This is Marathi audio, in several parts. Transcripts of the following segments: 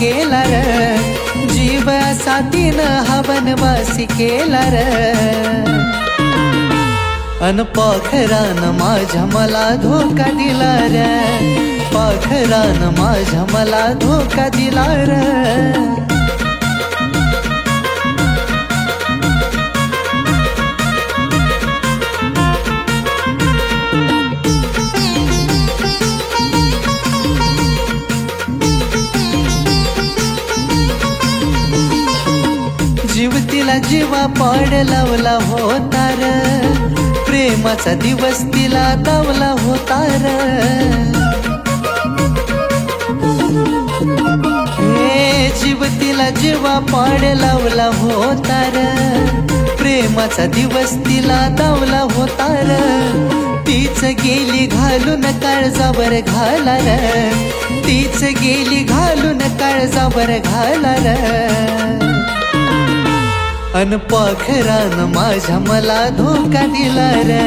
केला र जीव साथीनं हवनवास केला र अन पाखरान माझ्या मला धोका दिला र पाखरान माझ्या मला धोका दिला र जीवा पाड लावला होता र प्रेमाचा दिवस तिला दावला होता र हे जीव तिला जीवा पाड लावला होता र प्रेमाचा दिवस तिला दावला होता र तीच गेली घालून काळजावर घाला तीच गेली घालून काळजावर घाला अन पाखरान माझ्या मला धोका दिला र.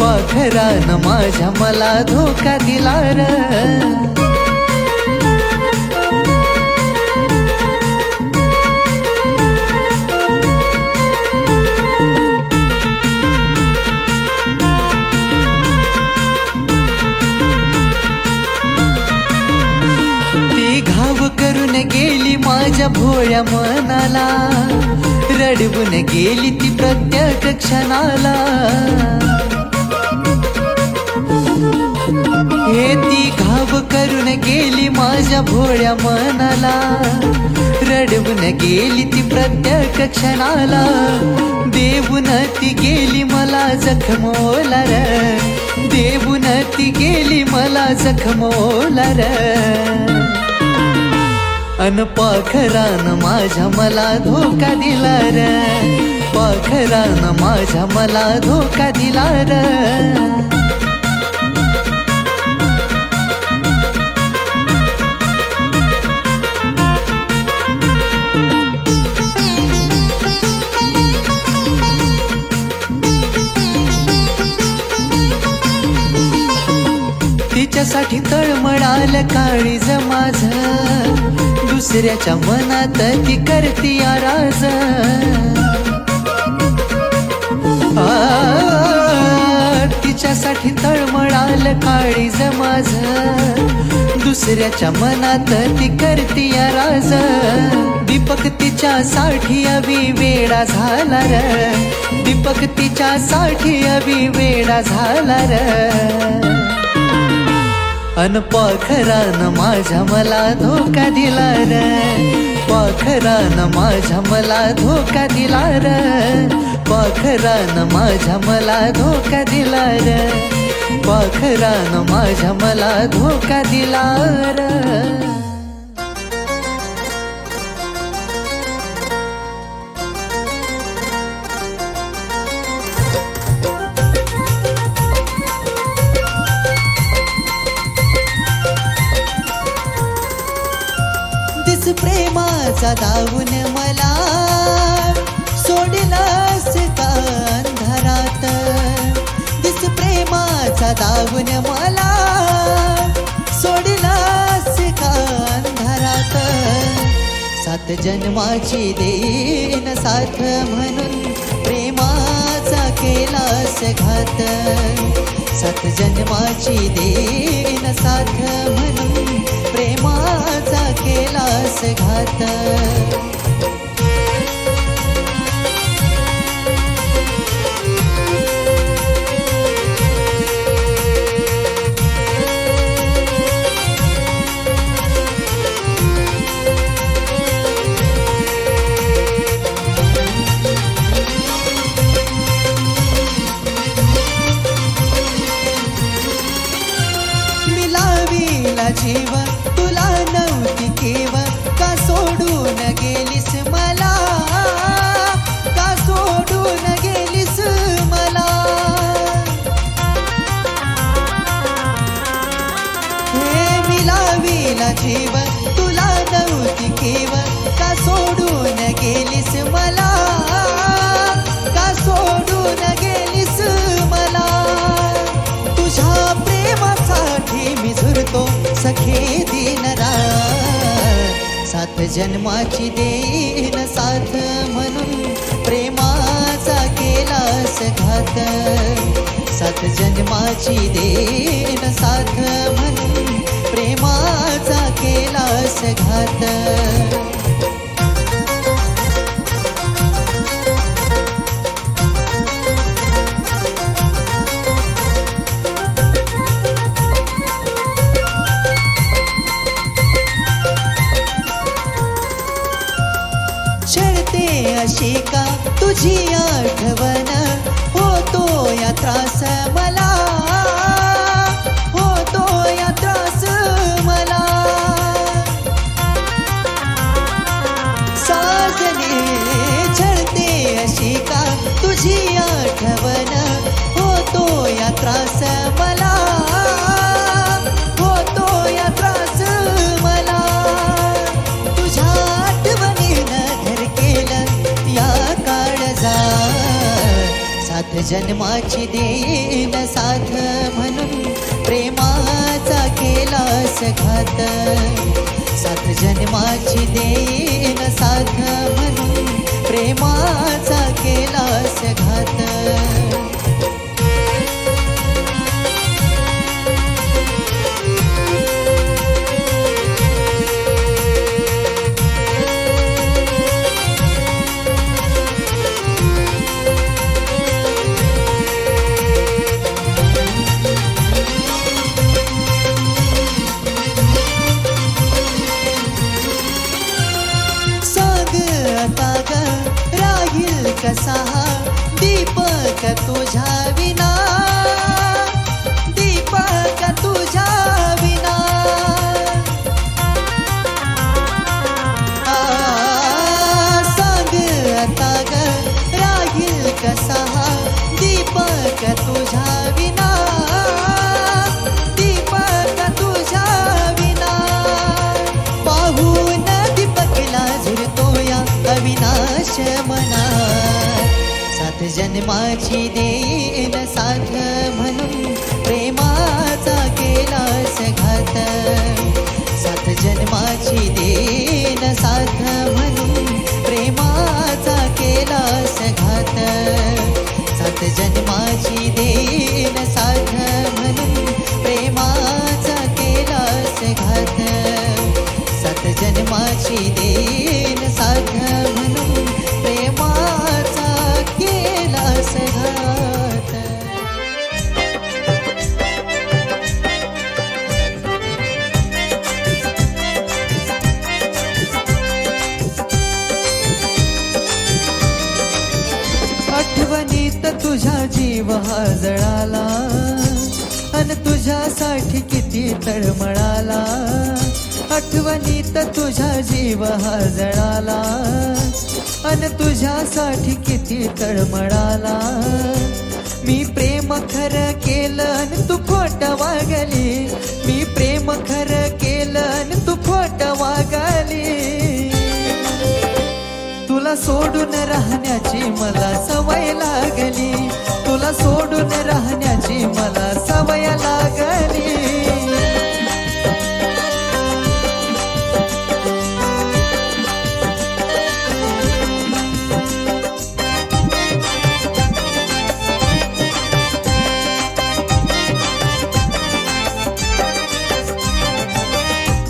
पाखरान माझ्या मला धोका दिला र. माझ्या भोळ्या मनाला. रडवून गेली ती प्रत्येक क्षणाला. हे ती घाव करून गेली माझ्या भोळ्या मनाला. रडवून गेली ती प्रत्येक क्षणाला. देवून ती गेली मला जखमोला र देवून ती गेली मला जखमोला र अन पाखरान माझ्या मला धोका दिला र. पाखरान माझ्या मला धोका दिला र. साठी तळमळाल काळीज माझ. दुसऱ्याच्या मनात ती करती आराज. तिच्यासाठी तळमळाल काळीज माझ. दुसऱ्याच्या मनात ती करती आराज. दीपक तिच्या साठी अवी वेळा झाला र. दीपक तिच्या साठी अवी वेळा झाला र. अन पाखरान माझ्या मला धोका दिला र. पाखरान माझ्या मला धोका दिला र. पाखरान माझ्या मला धोका दिला र. पाखरान माझ्या मला धोका दिला र. प्रेमाचा दावून मला सोडलास का अंधारात. दिस प्रेमाचा दावून मला सोडलास का अंधारात. सात जन्माची देन साथ म्हणून प्रेमाचा केलास घात. सात जन्माची देन साथ म्हणून प्रेमा केलास घात. जन्माची देईन साथ म्हणून प्रेमाचा केलास घात. सात जन्माची देईन साथ म्हणून प्रेमाचा केलास घात. छळते अशी का तुझी आठवण. होतो या त्रास मला. होतो या त्रास मला. साजने छळते अशी का तुझी आठवण. होतो या त्रास मला. जन्माची देईन साथ म्हणून प्रेमाचा केलास घात. सात जन्माची देईन साथ म्हणून प्रेमाचा केलास घात. कसा दीपक तुझा जन्माची देईन साथ म्हणून प्रेमाचा केलास घात. तुझ्यासाठी किती तळमळाला आठवणीत तुझा जीव हा जळाला. अन तुझ्यासाठी किती तळमळाला मी प्रेम खरं केलं अन तू खोट वागली. मी प्रेम खरं केलं अन तू खोट वागली. तुला सोडून राहण्याची मला सवय लागली. तुला सोडून राहण्याची मला सवय लागली.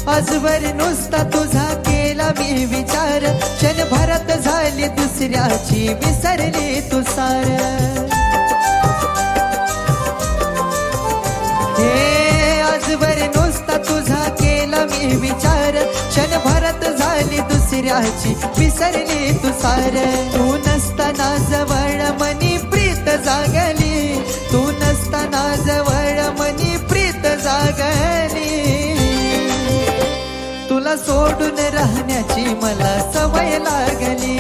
आजवर नुसता तुझा केला मी विचार. क्षणभरात झाली दुसऱ्याची विसरली तुसार दुसऱ्याची विसरली तू सार. तू नसताना जवळ मनी प्रीत जागली. तू नसताना जवळ मनी प्रीत जागली. तुला सोडून राहण्याची मला सवय लागली.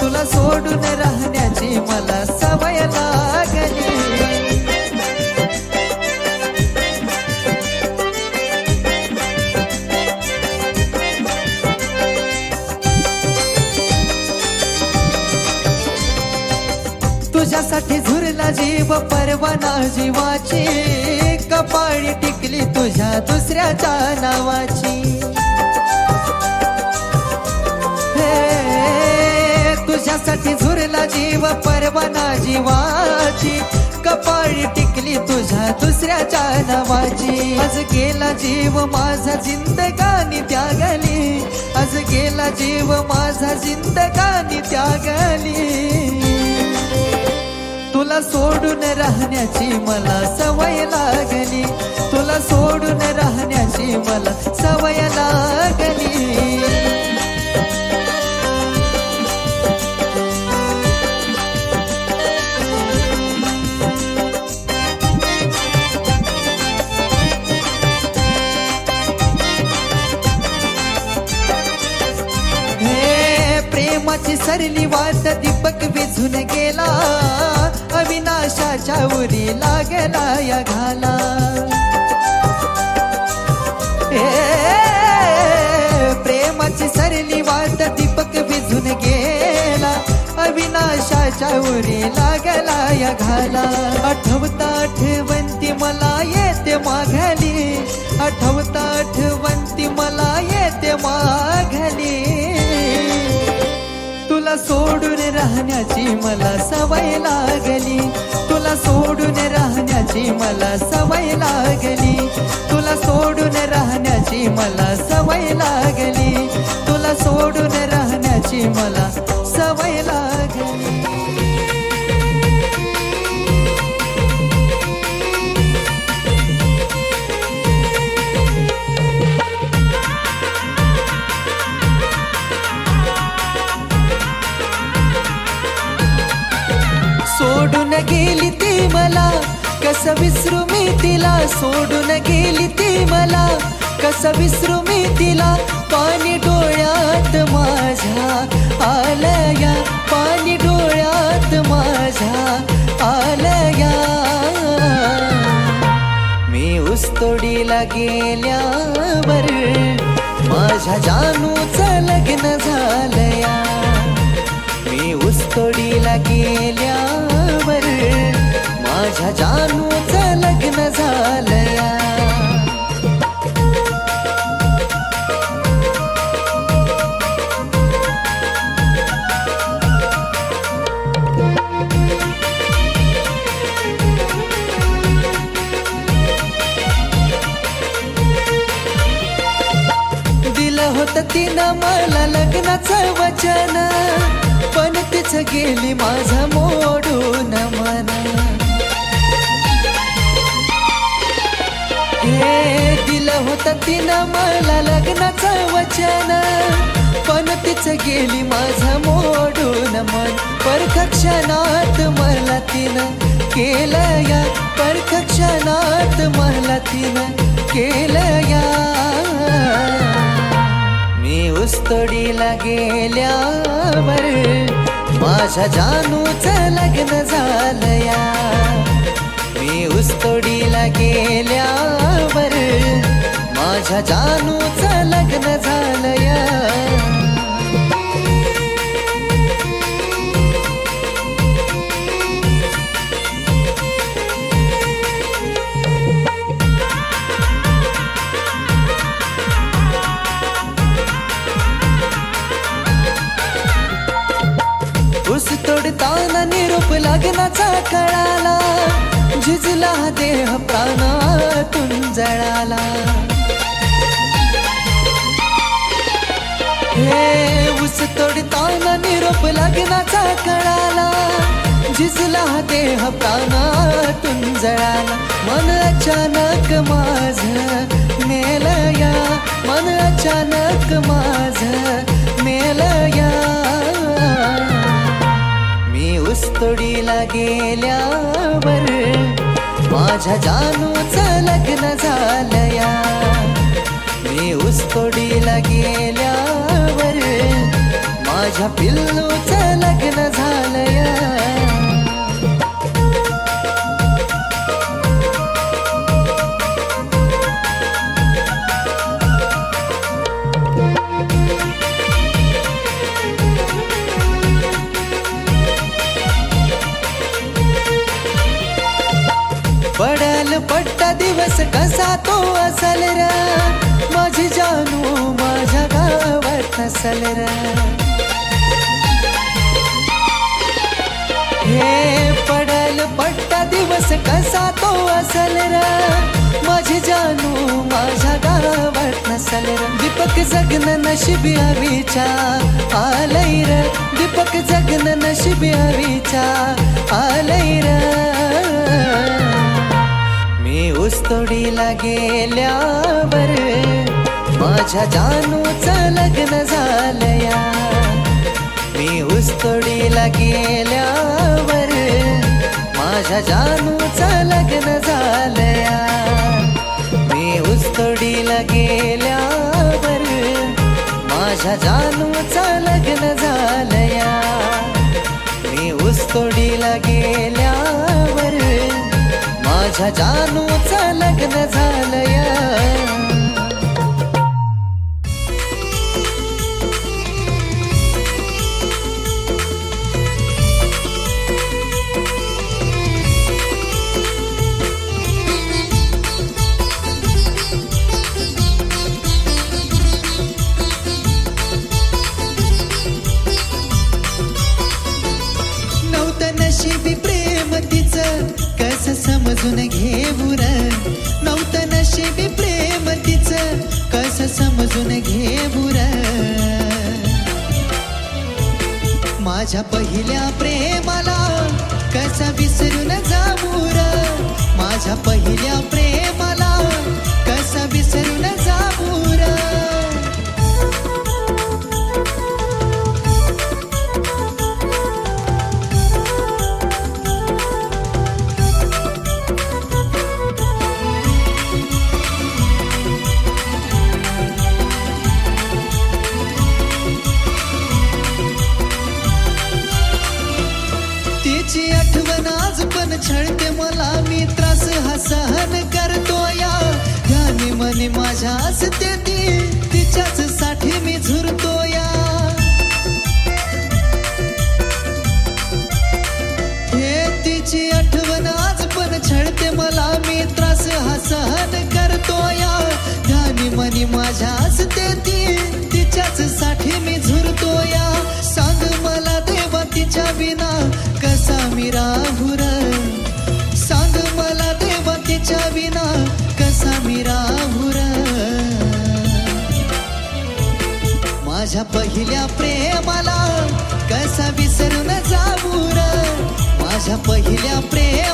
तुला सोडून राहण्याची मला सवय लागली. तुझ्यासाठी झुरला जीव परवाना जीवाची. कपाळी टिकली तुझ्या दुसऱ्याच्या नावाची तुझ्यासाठी झुरला जीव परवाना जीवाची. कपाळी टिकली तुझ्या दुसऱ्याच्या नावाची आज गेला जीव माझा जिंदगानी त्यागली. आज गेला जीव माझा जिंदगानी त्यागली. तुला सोडून राहण्याची मला सवय लागली. तुला सोडून राहण्याची मला सवय लागली. प्रेमाची सरली वाट दीपक विझून गेला. अविनाशाच्या उरी लागला या घाला. प्रेमाची सरली वाट दीपक विझून गेला. अविनाशाच्या उरी लागला या घाला. आठवता आठवंती मला येते माघाली. आठवता आठवंती मला येते माघाली. तुला सोडून राहण्याची मला सवय लागली. तुला सोडून राहण्याची मला सवय लागली. तुला सोडून राहण्याची मला सवय लागली. तुला सोडून राहण्याची मला कसं विसरू मी तिला? सोडून गेली ती मला. कसं विसरू मी तिला? पाणी डोळ्यात माझ्या आलया. पाणी डोळ्यात माझ्या आलया. मी उस्तोडीला गेल्यावर माझ्या जानूचं लग्न झालया. मी उस्तोडीला गेल्यावर माझ्या जानू झालया. दिलं होतं तिनं मला लग्नाचं वचन पण तिचं गेली माझा मोडून मन. हे दिलं होतं तिनं मला लग्नाचं वचन. पण तिचं गेली माझं मोडून मन. परखक्षणात मला तिनं केलं या परखक्षणात मला तिनं केलं या मी उस्तोडीला गेल्यावर माझ्या जानूचं लग्न झालं या माझ्या जानूच लग्न झालया. ऊस तोडताना निरूप लग्नाचा कळाला. झिजला देह प्राणातून जळाला. ऊस तोडताना निरोप लग्नाचा कळाला. झिजला देह प्राणातून जळाला. मन अचानक माझ मेलया. मन अचानक माझ मेलया. मी उस्तोडीला गेल्यावर माझ्या जानूच लग्न झालया. मी उस्तोडीला वर माझ्या पिल्लूचं लग्न झालंय. पडल पट्टा दिवस कसा तो असल रा? माझी जानू माझ्या गावात नसल हे पडल पट्टा दिवस कसा तो असल र. माझी जानू माझ्या गावात नसल र. दीपक जगन नशिबी हवीच्या आलय र. दीपक जगन नशिबी हवीच्या आलय र. मी उस्तोडीला गेल्यावर माझ्या जानूचं लग्न झालया. मी उस्तोडीला गेल्यावर माझ्या जानूचं लग्न झालया. मी उस्तोडीला गेल्यावर माझ्या जानूचं लग्न झालया. मी उस्तोडीला गेल्यावर माझ्या जानूचं लग्न झालया. माझ्या पहिल्या त्रास हा सहन करतो या ध्यानी मनी माझ्या असते ती तिच्याच साठी मी झुरतो या सांग मला देवा तिच्या विना कसा मी राहुर? सांग मला देवा तिच्या विना कसा मी राहुर? माझ्या पहिल्या प्रेमाला कसा विसरून जाऊर? माझ्या पहिल्या प्रेम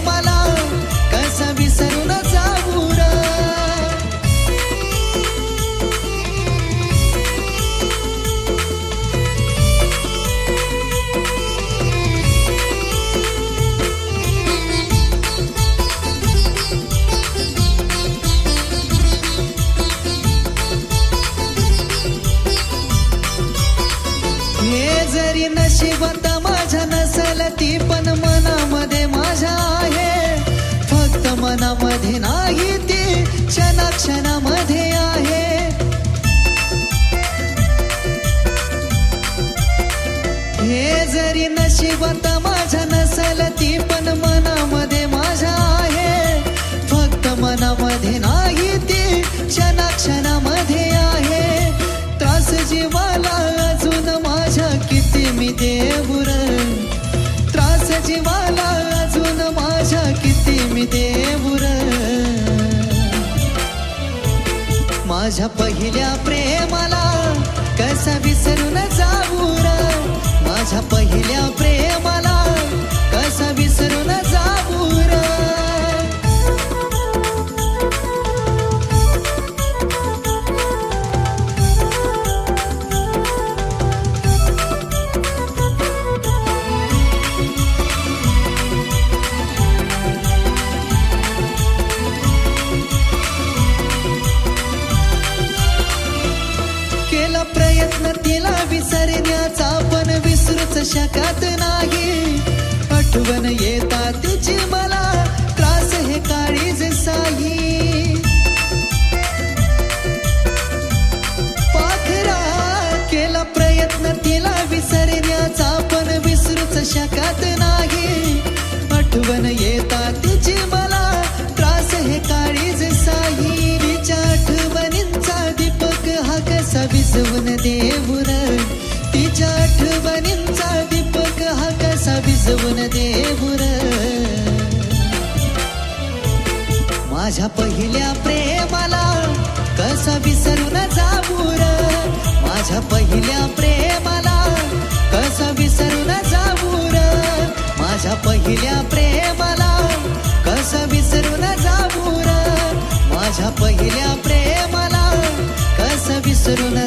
माझ्या पहिल्या विझवून देऊन तिच्या आठवणींचा दीपक हा कसा विझवून देऊन. माझ्या पहिल्या प्रेमाला कसा विसरून जाऊर माझ्या पहिल्या प्रेमाला कसा विसरून जाऊर माझ्या पहिल्या प्रेमाला कसा विसरून जाऊर माझ्या पहिल्या प्रेमाला कसा विसरून